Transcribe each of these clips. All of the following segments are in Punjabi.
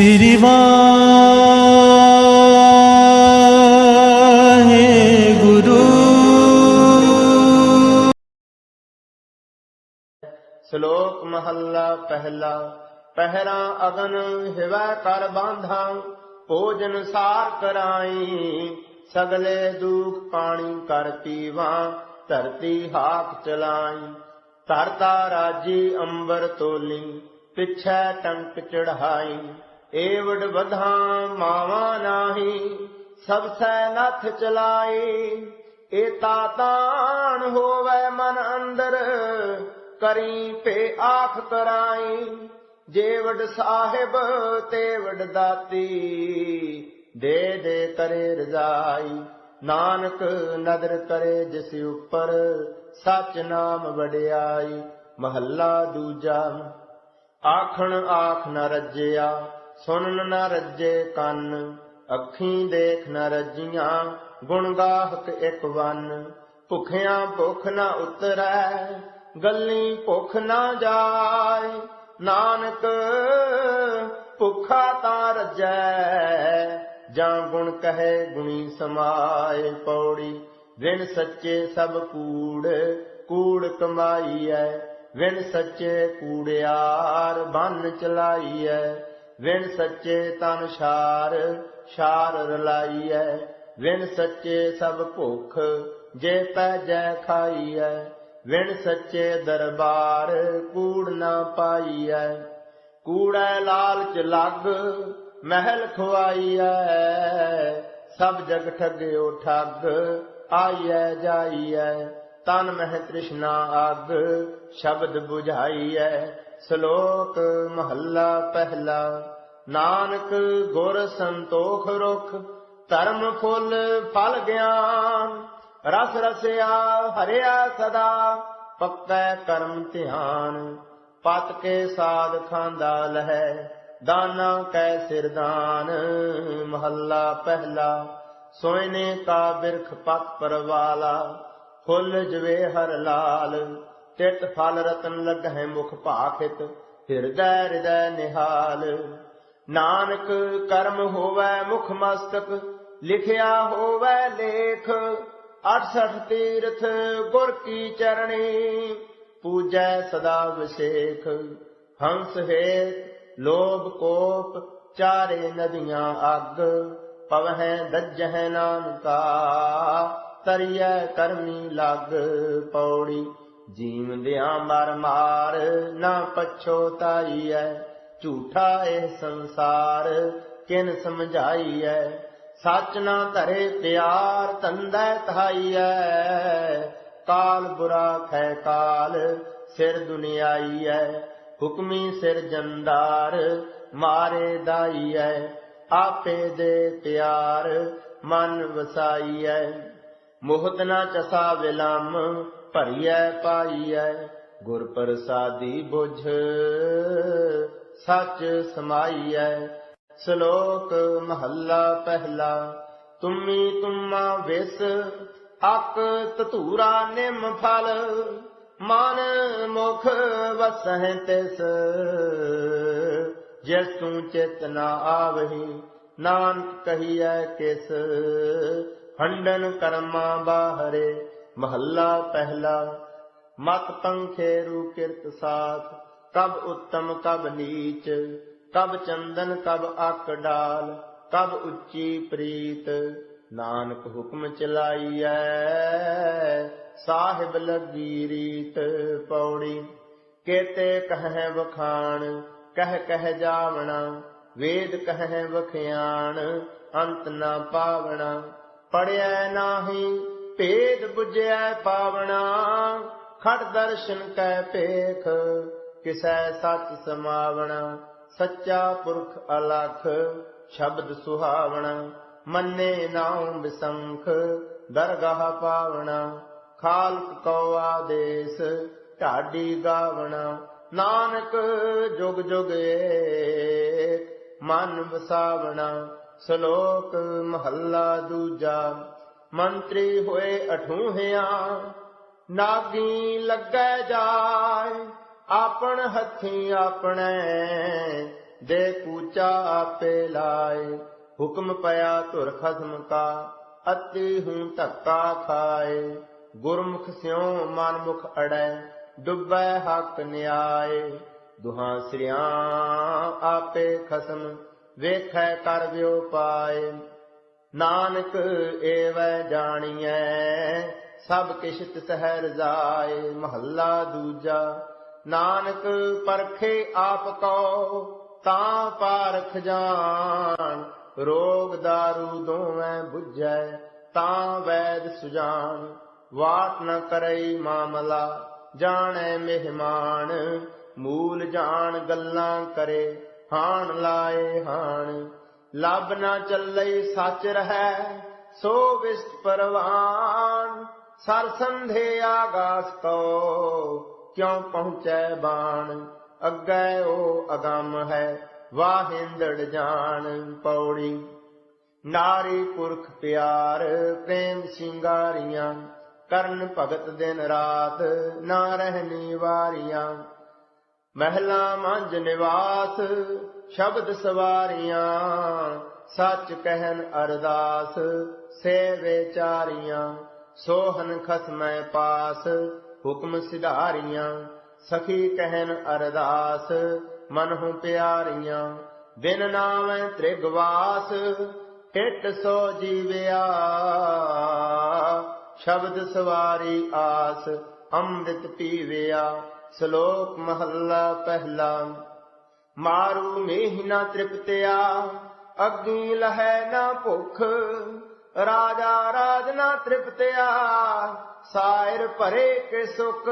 ਸ੍ਰੀ ਵਾਹਿਗੁਰੂ ਸ਼ਲੋਕ ਮਹੱਲਾ ਪਹਿਲਾ ਪਹਿਰਾ ਅਗਨ ਹਿਵਾ ਕਰ ਬਾਂਧਾ, ਭੋਜਨ ਸਾਰ ਕਰਾਈ, ਸਗਲੇ ਦੁਖ ਪਾਣੀ ਕਰ ਪੀਵਾ, ਧਰਤੀ ਹਾਕ ਚਲਾਈ। ਧਰਤਾ ਰਾਜੀ ਅੰਬਰ ਤੋਲੀ, ਪਿਛੈ ਟੰਕ ਚੜਾਈ ਏਵਡ ਵਧਾ ਮਾਵਾ ਨਾਹੀ, ਸਭ ਸੈ ਨਥ ਚਲਾਈ ਏਤਾ ਤਾਣ ਹੋਵੇ ਮਨ ਅੰਦਰ, ਕਰੀ ਪੇ ਆਖ ਕਰਾਈ ਜੇ ਸਾਹਿਬ ਤੇ ਦਾਤੀ, ਦੇ ਦੇ ਕਰੇ ਰਜ਼ਾਈ। ਨਾਨਕ ਨਦਰ ਕਰੇ ਜਿਸ ਉੱਪਰ, ਸਚ ਨਾਮ ਵਡਿਆਈ। ਮਹੱਲਾ ਦੂਜਾ, ਆਖਣ ਆਖ ਨ ਰੱਜਿਆ। ਸੁਣਨ ਨਾ ਰੱਜੇ ਕੰਨ, ਅੱਖੀਂ ਦੇਖ ਨਾ ਰੱਜੀਆਂ, ਗੁਣ ਗਾਹਕ ਇੱਕ ਵੰਨ। ਭੁਖਿਆਂ ਭੁਖ ਨਾ ਉਤਰੈ, ਗੱਲੀ ਭੁਖ ਨਾ ਜਾਏ। ਨਾਨਕ, ਭੁਖਾ ਤਾਂ ਰੱਜੈ, ਜਾਂ ਗੁਣ ਕਹੇ ਗੁਣੀ ਸਮਾਏ। ਪੌੜੀ, ਵਿਣ ਸੱਚੇ ਸਭ ਕੂੜ ਕੂੜ ਕਮਾਈਐ। ਵਿਣ ਸੱਚੇ ਕੂੜਿਆਰ ਬੰਨ ਚਲਾਈਐ। ਵਿਣ ਸੱਚੇ ਤਨ ਛਾਰ ਛਾਰ ਰਲਾਈਐ। ਵਿਣ ਸੱਚੇ ਸਭ ਭੁਖ, ਜੇ ਪੈ ਜੈ ਖਾਈਐ। ਵਿਣ ਸੱਚੇ ਦਰਬਾਰ, ਕੂੜ ਨਾ ਪਾਈਐ। ਕੂੜੈ ਲਾਲਚ ਲੱਗ, ਮਹਿਲ ਖਵਾਈਐ ਸਭ ਜਗ ਠੱਗਿਓ ਠੱਗ, ਆਈਐ ਜਾਈਐ। ਤਨ ਮਹਿ ਤ੍ਰਿਸ਼ਨਾ ਅਗ, ਸ਼ਬਦ 부ਝਾਈਐ ਸ਼ਲੋਕ ਮਹੱਲਾ ਪਹਿਲਾ। ਨਾਨਕ ਗੁਰ ਸੰਤੋਖ ਰੁਖ, ਧਰਮ ਫੁੱਲ ਫਲ ਗਿਆਨ। ਰਸ ਰਸਿਆ, ਹਰਿਆ ਸਦਾ, ਪੱਕੈ ਕਰਮ ਧਿਆਨ। ਪਤ ਕੇ ਸਾਧ ਖਾਂਦਾ ਲਹੈ, ਦਾਨਾ ਕੈ ਸਿਰਦਾਨ ਮਹੱਲਾ ਪਹਿਲਾ, ਸੋਇਨੇ ਕਾ ਬਿਰਖ ਪਤ ਪਰਵਾਲਾ। ਫੁੱਲ ਜਵੇ ਹਰ ਲਾਲ, ਤਿਤ ਫਲ ਰਤਨ ਲਗਹਿ ਮੁਖ ਭਾਖਿਤ, ਹਿਰਦੈ ਹਿਰਦੈ ਨਿਹਾਲ। ਨਾਨਕ ਕਰਮ ਹੋਵੈ ਮੁਖ ਮਸਤਕ, ਲਿਖਿਆ ਹੋਵੈ ਲੇਖ 68 ਤੀਰਥ ਗੁਰ ਕੀ ਚਰਣੀ, ਪੂਜੈ ਸਦਾ ਵਿਸ਼ੇਖ। ਹੰਸ ਹੇਤ, ਲੋਭ ਕੋਪ, ਚਾਰੇ ਨਦੀਆਂ ਅੱਗ, ਪਵਹਿ ਦੱਜਹਿ ਨਾਨਕਾ, ਤਰੀਐ ਕਰਮੀ ਲਗ ਪੌੜੀ। ਜੀਵਦਿਆਂ ਮਰ ਮਾਰ ਨਾ ਪਛੋਤਾਈਐ ਝੂਠਾ ਇਹ ਸੰਸਾਰ, ਕਿਨ ਸਮਝਾਈਐ ਸੱਚ ਨਾ ਧਰੇ ਪਿਆਰ, ਤੰਦੈ ਤਹਾਈਐ ਕਾਲ ਬੁਰਾ ਖੈ ਕਾਲ, ਸਿਰ ਦੁਨਿਆਈਐ ਹੁਕਮੀ ਸਿਰ ਜੰਦਾਰ, ਮਾਰੇ ਦਾਈਐ ਆਪੇ ਦੇ ਪਿਆਰ, ਮਨ ਵਸਾਈਐ ਮੋਹਤ ਨਾ ਚਸਾ ਵਿਲੰਮ, ਭਰੀਐ ਪਾਈਐ ਗੁਰ ਪ੍ਰਸਾਦੀ ਬੁਝ ਸੱਚ ਸਮਾਈਐ, ਸ਼ਲੋਕ ਮਹੱਲਾ ਪਹਿਲਾ। ਤੁਮੀ ਤੁਮਾ ਵਿਸ ਅਕ ਤਤੂਰਾ ਨਿਮ ਫਲ। ਮਨ ਮੁਖ ਵਸਹਿ ਤਿਸ। ਜਿਸ ਤੂੰ ਚਿਤ ਨਾ ਆਵਹੀ, ਨਾਨਕ ਕਹੀਐ ਕਿਸ। ਹੰਡਨ ਕਰਮਾ ਬਾਹਰੇ, ਮਹੱਲਾ ਪਹਿਲਾ। ਮਤ ਪੰਖੇ ਰੂ ਕਿਰਤ ਸਾਥ ਕਬ ਉੱਤਮ ਕਬ ਨੀਚ ਕਬ ਚੰਦਨ ਕਬ ਅਕ ਡਾਲ ਕਬ ਉੱਚੀ ਪ੍ਰੀਤ। ਨਾਨਕ ਹੁਕਮ ਚਲਾਈਐ, ਸਾਹਿਬ ਲੱਗੀ ਰੀਤ ਪੌੜੀ। ਕੇਤੇ ਕਹੈ ਵਖਾਣ, ਕਹਿ ਕਹਿ ਜਾਵਣਾ। ਵੇਦ ਕਹਿ ਵਖਿਆਣ, ਅੰਤ ਨਾ ਪਾਵਣਾ। ਪੜਿਆ ਨਾਹੀ, ਭੇਦ ਬੁਝਿਆ ਪਾਵਣਾ। ਖੜ ਦਰਸ਼ਨ ਕੈ ਪੇਖ ਕਿਸੈ ਸਚ ਸਮਾਵਣਾ, ਸੱਚਾ ਪੁਰਖ ਅਲਖ, ਸ਼ਬਦ ਸੁਹਾਵਣਾ, ਮੰਨੇ ਨਾਉ ਬਿਸੰਖ, ਦਰਗਾਹ ਪਾਵਣਾ, ਖਾਲਕ ਕੋ ਆਦੇਸ, ਢਾਡੀ ਗਾਵਣਾ, ਨਾਨਕ ਜੁਗ ਜੁਗ ਏਕ, ਮਨ ਵਸਾਵਣਾ, ਸ਼ਲੋਕ ਮਹੱਲਾ ਦੂਜਾ, ਮੰਤਰੀ ਹੋਏ ਅਠੂਹਿਆ, ਨਾਗੀ ਲੱਗੈ ਜਾਏ ਆਪਣ ਹੱਥੀ ਆਪਣੇ, ਦੇ ਕੂਚਾ ਆਪੇ ਲਾਏ। ਹੁਕਮ ਪਿਆ ਧੁਰ ਖਸਮ ਕਾ, ਅਤੀ ਹੂੰ ਧੱਕਾ ਖਾਏ। ਗੁਰਮੁਖ ਸਿਉ ਮਨਮੁਖ ਅੜੈ, ਡੁੱਬੈ ਹੱਕ ਨਿਆਏ। ਦੁਹਾਂ ਸ੍ਰਿਆਂ ਆਪੇ ਖਸਮ, ਵੇਖੈ ਕਰ ਵਿਉ ਪਾਏ। ਨਾਨਕ ਏਵੈ ਜਾਣੀਐ, ਸਭ ਕਿਛ ਤਿਸਹਿ ਰਜ਼ਾਏ ਮਹੱਲਾ ਦੂਜਾ ਨਾਨਕ ਪਰਖੇ ਆਪ ਕੋ ਤਾਂ ਪਾਰਖ ਜਾਣ। ਰੋਗ ਦਾਰੂ ਦੋਵੇਂ 부ਝੈ ਤਾਂ ਵੈਦ ਸੁਜਾਨ ਵਾਟ ਨ ਕਰਈ ਮਾਮਲਾ, ਜਾਣੈ ਮਹਿਮਾਨ। ਮੂਲ ਜਾਣ ਗੱਲਾਂ ਕਰੇ, ਹਾਣ ਲਾਏ ਹਾਣ। ਲੱਭ ਨਾ ਚੱਲੇ ਸੱਚ ਰਹੈ, ਸੋ ਵਿਸਤ ਪਰਵਾਨ। ਸਰ ਆਗਾਸ ਕੋ ਕਿਉ ਪਹੁੰਚੈ ਬਾਣ? ਅੱਗੇ ਉਹ ਅਗੰਮ ਹੈ, ਵਾਹਿੰਦੜ ਜਾਣ ਪੌੜੀ। ਨਾਰੀ ਪੁਰਖ ਪਿਆਰ, ਪ੍ਰੇਮ ਸਿੰਗਾਰੀਆਂ, ਕਰਨ ਭਗਤ ਦਿਨ ਰਾਤ ਨਾ ਰਹਿਣੀ ਵਾਰੀਆਂ। ਮਹਿਲਾ ਮੰਜ ਨਿਵਾਸ, ਸ਼ਬਦ ਸਵਾਰੀਆਂ, ਸੱਚ ਕਹਿਨ ਅਰਦਾਸ ਸੇ ਵਿਚਾਰੀਆਂ ਸੋਹਨ ਖਸਮੈ ਪਾਸ ਹੁਕਮ ਸਿਧਾਰੀਆਂ, ਸਖੀ ਕਹਿਨ ਅਰਦਾਸ ਮਨਹੁ ਪਿਆਰੀਆਂ, ਬਿਨ ਨਾਮੈ ਤ੍ਰਿਗਵਾਸ, ਹਿਟ ਸੋ ਜੀਵਿਆ। ਸ਼ਬਦ ਸਵਾਰੀ ਆਸ, ਅੰਮ੍ਰਿਤ ਪੀਵਿਆ, ਸ਼ਲੋਕ ਮਹੱਲਾ ਪਹਿਲਾ। ਮਾਰੂ ਮੇਹ ਨਾ ਤ੍ਰਿਪਤਿਆ, ਅਗੀ ਲਹੈ ਨਾ ਭੁਖ ਰਾਜਾ ਰਾਜਨਾ ਤ੍ਰਿਪਤਿਆ, ਸਾਇਰ ਭਰੇ ਕੇ ਸੁਖ।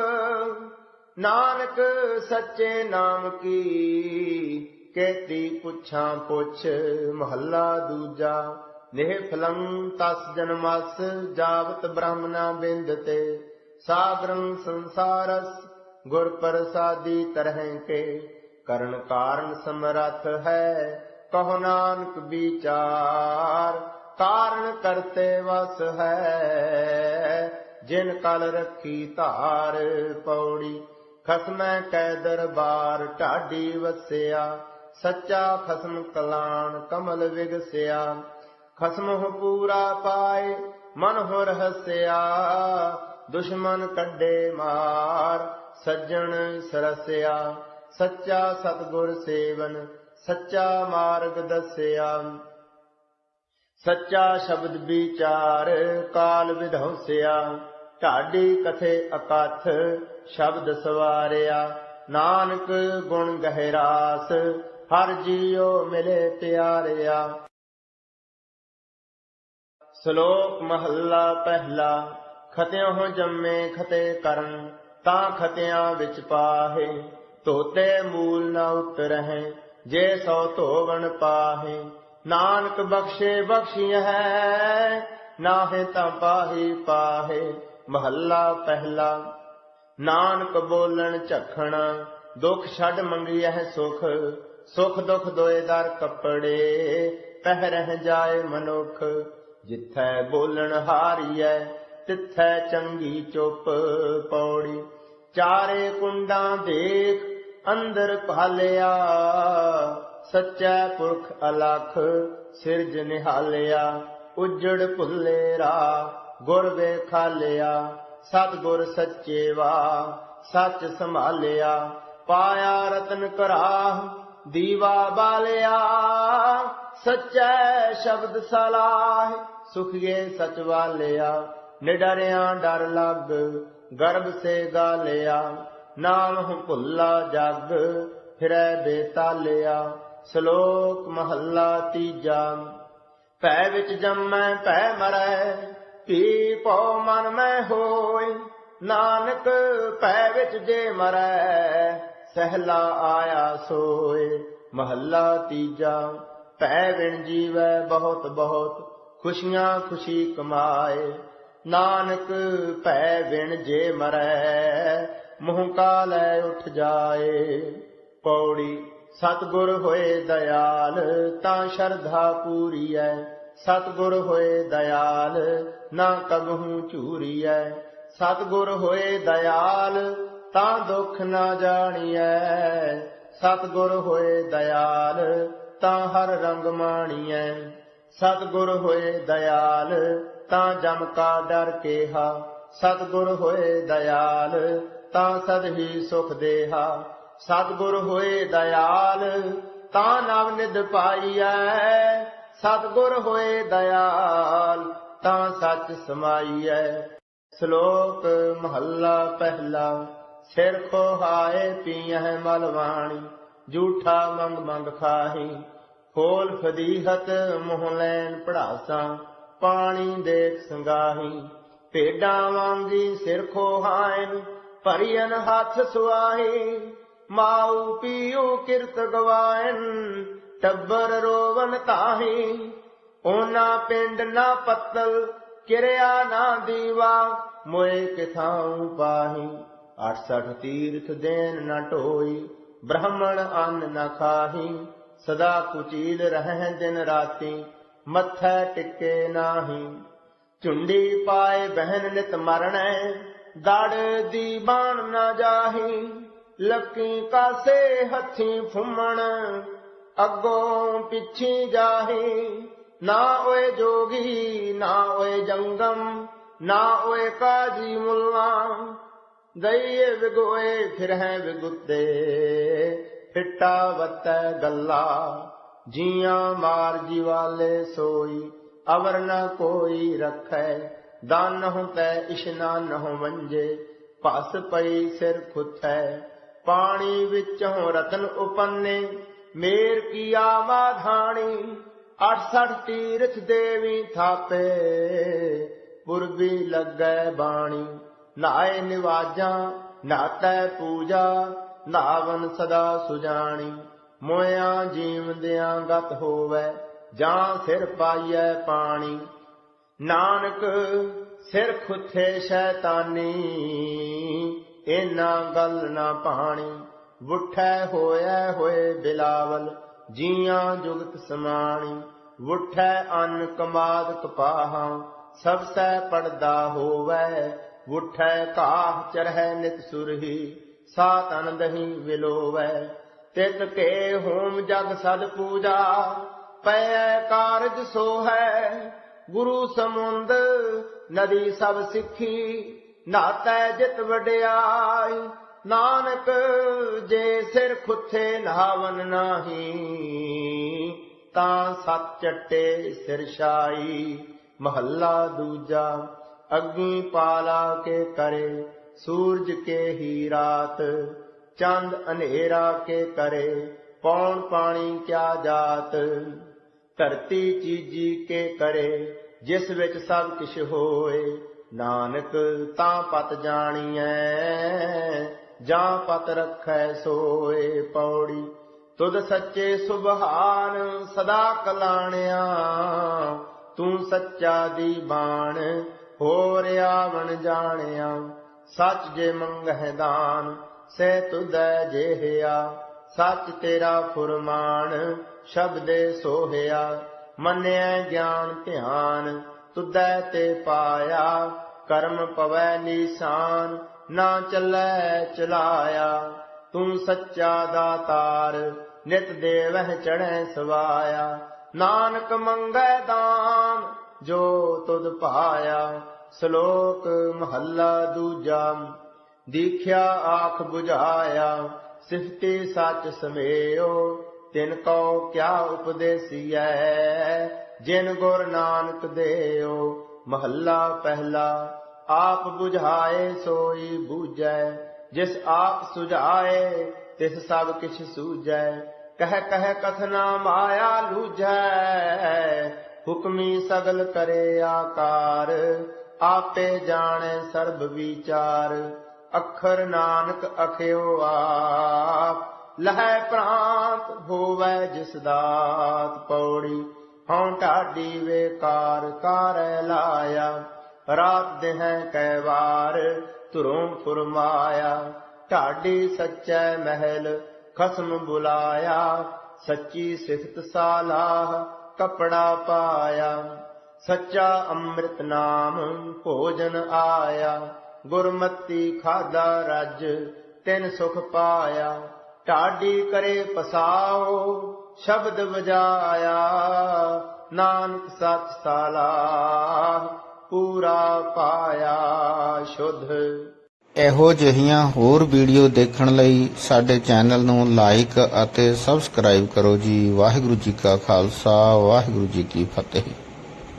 ਨਾਨਕ ਸੱਚੇ ਨਾਮ ਕੀ, ਕੇਤੀ ਪੁੱਛਾਂ ਪੁੱਛ, ਮਹੱਲਾ ਦੂਜਾ। ਨਿਹ ਫਲੰ ਤਸ ਜਨਮਸ ਜਾਵਤ ਬ੍ਰਹਮਨਾ ਬਿੰਦ ਤੇ। ਸਾਗਰੰ ਸੰਸਾਰਸ, ਗੁਰ ਪ੍ਰਸਾਦੀ ਤਰਹਿ ਕੇ। ਕਰਨ ਕਾਰਨ ਸਮਰਥ ਹੈ, ਕਹੋ ਨਾਨਕ ਵਿਚਾਰ। ਕਾਰਨ ਕਰਤੇ ਵਸ ਹੈ। ਜਿਨ ਕਲ ਰੱਖੀ ਧਾਰ ਪੌੜੀ, ਖਸਮੈ ਕੈ ਦਰਬਾਰ ਢਾਡੀ ਵਸਿਆ। ਸੱਚਾ ਖਸਮ ਕਲਾਣ ਕਮਲ ਵਿਗਸਿਆ। ਖਸਮ ਹੋ ਪੂਰਾ ਪਾਏ, ਮਨ ਹੋ ਰਹਸਿਆ। ਦੁਸ਼ਮਨ ਕੱਢੇ ਮਾਰ, ਸੱਜਣ ਸਰਸਿਆ। ਸੱਚਾ ਸਤਗੁਰ ਸੇਵਨ, ਸੱਚਾ ਮਾਰਗ ਦੱਸਿਆ। ਸੱਚਾ ਸ਼ਬਦ ਵਿਚਾਰ, ਕਾਲ ਵਿਧੌਸਿਆ। ਢਾਡੀ ਕਥੇ ਅਕਥ, ਸ਼ਬਦ ਸਵਾਰਿਆ। ਨਾਨਕ ਗੁਣ ਗਹਿਰਾਸ, ਹਰ ਜੀਉ ਮਿਲੇ ਪਿਆਰਿਆ। ਸ਼ਲੋਕ ਮਹੱਲਾ ਪਹਿਲਾ, ਖਤਿਓ ਹੋ ਜੰਮੇ ਖਤੇ ਕਰਨ, ਤਾਂ ਖਤਿਆਂ ਵਿੱਚ ਪਾਹੇ। ਧੋਤੇ ਮੂਲ ਨਾ ਉਤਰਹਿ ਜੇ ਸੋ ਧੋਵਣ ਪਾਹੇ। ਨਾਨਕ ਬਖਸ਼ੇ ਬਖਸ਼ੀ ਹੈ, ਨਾਹੇ ਤਾਂ ਪਾਹੀ ਪਾਹੇ, ਮਹੱਲਾ ਪਹਿਲਾ। ਨਾਨਕ ਬੋਲਣ ਝਖਣ, ਦੁੱਖ ਛੱਡ ਮੰਗਿਐ ਸੁਖ ਸੁਖ ਦੁਖ ਦੋਏ ਕੱਪੜੇ ਪਹਿ ਰਹਿ ਜਾਏ ਮਨੁਖ, ਜਿੱਥੈ ਬੋਲਣ ਹਾਰੀਐ, ਤਿੱਥੈ ਚੰਗੀ ਚੁੱਪ ਪੌੜੀ। ਚਾਰੇ ਕੁੰਡਾਂ ਦੇਖ, ਅੰਦਰ ਭਾਲਿਆ ਸੱਚਾ ਪੁਰਖ ਅਲਖ ਸਿਰਜ ਨਿਹਾਲਿਆ, ਉਜੜ ਭੁੱਲੇਰਾ, ਗੁਰ ਵੇਖਾਲਿਆ, ਸਤਗੁਰ ਸੱਚੇ ਵਾ ਸੱਚ ਸੰਭਾਲਿਆ, ਪਾਇਆ ਰਤਨ ਕਰਾਹ, ਦੀਵਾ ਬਾਲਿਆ, ਸੱਚੈ ਸ਼ਬਦ ਸਲਾਹ, ਸੁਖੀਏ ਸਚ ਵਾਲਿਆ, ਨਿਡਰਿਆ ਡਰ ਲੱਗ, ਗਰਭ ਸੇ ਗਾਲਿਆ, ਨਾਮ ਹੁ ਭੁੱਲਾ ਜਗ, ਫਿਰੈ ਬੇਤਾਲਿਆ। ਸ਼ਲੋਕ ਮਹੱਲਾ ਤੀਜਾ। ਭੈ ਵਿੱਚ ਜੰਮੈ, ਭੈ ਮਰੈ ਪੀ ਪਉ ਮਨ ਮੈਂ ਹੋਇ? ਨਾਨਕ ਭੈ ਵਿੱਚ ਜੇ ਮਰੈ, ਸਹਿਲਾ ਆਇਆ ਸੋਏ ਮਹੱਲਾ ਤੀਜਾ। ਭੈ ਵਿਣ ਜੀਵੈ ਬਹੁਤ ਬਹੁਤ, ਖੁਸ਼ੀਆਂ ਖੁਸ਼ੀ ਕਮਾਏ। ਨਾਨਕ ਭੈ ਵਿਣ ਜੇ ਮਰੈ, ਮੂੰਹ ਕਾਲੈ ਉਠ ਜਾਏ। ਪੌੜੀ ਸਤਗੁਰ ਹੋਏ ਦਇਆਲ, ਤਾਂ ਸ਼ਰਧਾ ਪੂਰੀ ਐ ਸਤਗੁਰ ਹੋਏ ਦਇਆਲ, ਨਾ ਕਬਹੂ ਝੂਰੀਐ। ਸਤਗੁਰ ਹੋਏ ਦਇਆਲ, ਤਾਂ ਦੁੱਖ ਨਾ ਜਾਣੀਐ। ਸਤਿਗੁਰ ਹੋਏ ਦਇਆਲ, ਤਾਂ ਹਰ ਰੰਗ ਮਾਣੀਐ। ਸਤਿਗੁਰ ਹੋਏ ਦਇਆਲ, ਤਾਂ ਜਮ ਕਾ ਡਰ ਕੇਹਾ। ਸਤਿਗੁਰ ਹੋਏ ਦਇਆਲ, ਤਾਂ ਸਦ ਹੀ ਸੁਖ ਦੇਹਾ। ਸਤਿਗੁਰ ਹੋਏ ਦਇਆਲ, ਤਾਂ ਨਵ ਨਿਧ ਪਾਈਐ। ਸਤਿਗੁਰ ਹੋਏ ਦਇਆਲ, ਤਾਂ ਸੱਚ ਸਮਾਈਐ। ਸ਼ਲੋਕ ਮਹੱਲਾ ਪਹਿਲਾ, ਸਿਰ ਖੋਹਾਏ ਪੀਐ ਮਲਵਾਣੀ ਝੂਠਾ ਮੰਗ ਮੰਗ ਖਾਹੀ। ਖੋਲ ਫਦੀਹਤ ਮੋਹ ਲੈਣ ਪੜਾਸਾਂ, ਪਾਣੀ ਦੇਖ ਸੰਗਾਹੀ। ਭੇਡਾਂ ਵਾਂਗੀ ਸਿਰ ਖੋਹਾਇਨ ਭਰੀਨ ਹੱਥ ਸੁਆਹੀ। ਮਾਉ ਪੀਉ ਕਿਰਤ ਗਵਾਇਨ, ਟੱਬਰ ਰੋਵਨ ਤਾਹੀ। ਉਹਨਾਂ ਪਿੰਡ ਨਾ ਪੱਤਲ, ਕਿਰਿਆ ਨਾ ਦੀਵਾ, ਮੋਏ ਕਿਥਾਉ ਪਾਹੀ। 68 ਤੀਰਥ ਦੇਨ ਨਾ ਢੋਈ, ਬ੍ਰਾਹਮਣ ਅੰਨ ਨਾ ਖਾਹੀ। ਸਦਾ ਕੁਚੀਲ ਰਹਿ ਦਿਨ ਰਾਤੀ, ਮੱਥੈ ਟਿੱਕੇ ਨਾਹੀ। ਝੁੰਡੀ ਪਾਏ ਬਹਿਨ ਨਿਤ ਮਰਣੈ ਦੜ ਦੀ ਬਾਣ ਨਾ ਜਾਹੀ। ਲੱਕੀ ਕਾਸੇ ਹੱਥੀ ਫੁੰਮਣ, ਅੱਗੋਂ ਪਿੱਛੇ ਜਾਹੀ। ਨਾ ਓਏ ਜੋਗੀ, ਨਾ ਓਏ ਜੰਗਮ, ਨਾ ਓਏ ਕਾਜੀ ਮੁੱਲਾ। ਦਈਏ ਵਿਗੋਏ, ਫਿਰ ਹੈ ਵਿਗੁੱਤੇ। ਫਿੱਟਾ ਵਤੈ ਗੱਲਾ, ਜੀਆਂ ਮਾਰ ਜੀਵਾਲੇ ਸੋਈ। ਅਵਰ ਨ ਕੋਈ ਰਖੈ ਦਾਨ ਨਹੁ ਤੈ ਇਸ਼ਨਾਨ ਨਹੁ ਵੰਜੇ ਭਸ ਪਈ ਸਿਰ ਖੁਥੈ ਪਾਣੀ ਵਿੱਚੋਂ ਰਤਨ ਉਪੰਨੇ, ਮੇਰ ਕੀਆ ਮਾਧਾਣੀ 68 ਤੀਰਥ ਦੇਵੀ ਥਾਪੇ। ਪੁਰਬੀ ਲੱਗੈ ਬਾਣੀ, ਨਾਏ ਨਿਵਾਜਾਂ, ਨਾਤੈ ਪੂਜਾ, ਨਾਵਨ ਸਦਾ ਸੁਜਾਣੀ। ਮੋਇਆ ਜੀਵਦਿਆਂ ਗਤ ਹੋਵੇ, ਜਾਂ ਸਿਰ ਪਾਈਐ ਪਾਣੀ। ਨਾਨਕ ਸਿਰ ਖੁੱਥੇ ਸ਼ੈਤਾਨੀ ਇਹਨਾਂ ਗੱਲ ਨਾ ਪਾਣੀ ਵੁੱਠੈ ਹੋਇਐ ਹੋਏ ਬਿਲਾਵਲ, ਜੀਆਂ ਜੁਗਤ ਸਮਾਣੀ। ਵੁੱਠੈ ਅੰਨ ਕਮਾਦ ਕਪਾਹਾਂ ਸਭ ਸੈ ਪੜਦਾ ਹੋਵੈ। ਵੁੱਠੈ ਕਾਹ ਚਰਹਿ ਨਿਤ ਸੁਰਹੀ ਸਾ ਤਨ ਦਹੀ ਵਿਲੋਵੈ। ਤਿਤ ਕੇ ਹੋਮ ਜਗ ਸਦ ਪੂਜਾ, ਪੈ ਕਾਰਜ ਸੋ ਹੈ ਗੁਰੂ ਸਮੁੰਦ, ਨਦੀ ਸਭ ਸਿੱਖੀ ਨਾਤੈ ਜਿਤ ਵਡਿਆਈ, ਨਾਨਕ ਜੇ ਸਿਰ ਖੁੱਥੇ ਨਹਾਵਨ ਨਾਹੀ, ਤਾਂ ਸਤ ਚੱਟੇ ਸਿਰ ਛਾਈ, ਮਹੱਲਾ ਦੂਜਾ ਅਗਨੀ ਪਾਲਾ ਕੇ ਕਰੇ, ਸੂਰਜ ਕੇ ਹੀ ਰਾਤ, ਚੰਦ ਹਨੇਰਾ ਕੇ ਕਰੇ ਪੌਣ ਪਾਣੀ ਕਿਆ ਜਾਤ, ਧਰਤੀ ਚੀਜੀ ਕੇ ਕਰੇ, ਜਿਸ ਵਿੱਚ ਸਭ ਕਿਛ ਹੋਏ ਨਾਨਕ ਤਾਂ ਪਤ ਜਾਣੀਐ, ਜਾਂ ਪਤ ਰੱਖੈ ਸੋਏ ਪੌੜੀ। ਤੁਧ ਸੱਚੇ ਸੁਭਾਨ ਸਦਾ ਕਲਾਣਿਆ, ਤੂੰ ਸੱਚਾ ਦੀ ਬਾਣ ਹੋਰ ਆਵਣ ਜਾਣਿਆ। ਸੱਚ ਜੇ ਮੰਗਹਿ ਦਾਨ ਸੇ ਤੁਧੈ ਜਿਹਿਆ। ਸੱਚ ਤੇਰਾ ਫੁਰਮਾਨ, ਸ਼ਬਦੇ ਸੋਹਿਆ। ਮੰਨਿਆ ਗਿਆਨ ਧਿਆਨ ਤੁਧੈ ਤੇ ਪਾਇਆ, ਕਰਮ ਪਵੈ ਨੀਸਾਨ, ਨਾ ਚੱਲੈ ਚਲਾਇਆ। ਤੂੰ ਸੱਚਾ ਦਾਤਾਰ, ਨਿਤ ਦੇਵਹਿ ਚੜੈ ਸਵਾਇਆ। ਨਾਨਕ ਮੰਗੈ ਦਾਨ, ਜੋ ਤੁਧ ਪਾਇਆ। ਸ਼ਲੋਕ ਮਹੱਲਾ ਦੂਜਾ, ਦੀਖਿਆ ਆਖ 부ਝਾਇਆ ਸਿਫਤੇ ਸੱਚ ਸਮੇਓ, ਤਿਨ ਕੋ ਕਿਆ ਉਪਦੇਸੀਐ। ਜਿਨ ਗੁਰ ਨਾਨਕ ਦੇਓ ਮਹੱਲਾ ਪਹਿਲਾ, ਆਪ 부ਝਾਏ ਸੋਈ ਬੂਝੈ, ਜਿਸ ਆਪ ਸੁਝਾਏ, ਤਿਸ ਸਭ ਕਿਛ ਸੂਝੈ, ਕਹਿ ਕਹਿ ਕਥਨਾ ਮਾਇਆ ਲੂਝੈ, ਹੁਕਮੀ ਸਗਲ ਕਰੇ ਆਕਾਰ, ਆਪੇ ਜਾਣੈ ਸਰਬ ਵਿਚਾਰ, ਅੱਖਰ ਨਾਨਕ ਅਖਿਓ ਆਪ, ਲਹੈ ਪ੍ਰਾਂਤ ਹੋਵੈ ਜਿਸ ਦਾਤ ਪੌੜੀ। ਹਉ ਢਾਡੀ ਵੇਕਾਰ ਕਾਰੈ ਲਾਇਆ, ਰਾਤ ਦੇਹੈ ਕੈ ਵਾਰ ਧੁਰੋਂ ਫੁਰਮਾਇਆ। ਢਾਡੀ ਸੱਚੈ ਮਹਿਲ ਖਸਮ ਬੁਲਾਇਆ, ਸੱਚੀ ਸਿਫਤ ਸਾਲਾਹ ਕਪੜਾ ਪਾਇਆ। ਸੱਚਾ ਅੰਮ੍ਰਿਤ ਨਾਮ ਭੋਜਨ ਆਇਆ, ਗੁਰਮਤੀ ਖਾਦਾ ਰਜ ਤਿਨ ਸੁਖ ਪਾਇਆ। ਢਾਡੀ ਕਰੇ ਪਸਾਓ ਸ਼ਬਦ ਵਜਾਇਆ, ਨਾਨਕ ਸੱਚ ਸਾਲਾ ਪੂਰਾ ਪਾਇਆ ਸ਼ੁੱਧ। ਇਹੋ ਜਿਹੀਆਂ ਹੋਰ ਵੀਡੀਓ ਦੇਖਣ ਲਈ ਸਾਡੇ ਚੈਨਲ ਨੂੰ ਲਾਈਕ ਅਤੇ ਸਬਸਕ੍ਰਾਈਬ ਕਰੋ ਜੀ। ਵਾਹਿਗੁਰੂ ਜੀ ਕਾ ਖਾਲਸਾ, ਵਾਹਿਗੁਰੂ ਜੀ ਕੀ ਫਤਿਹ।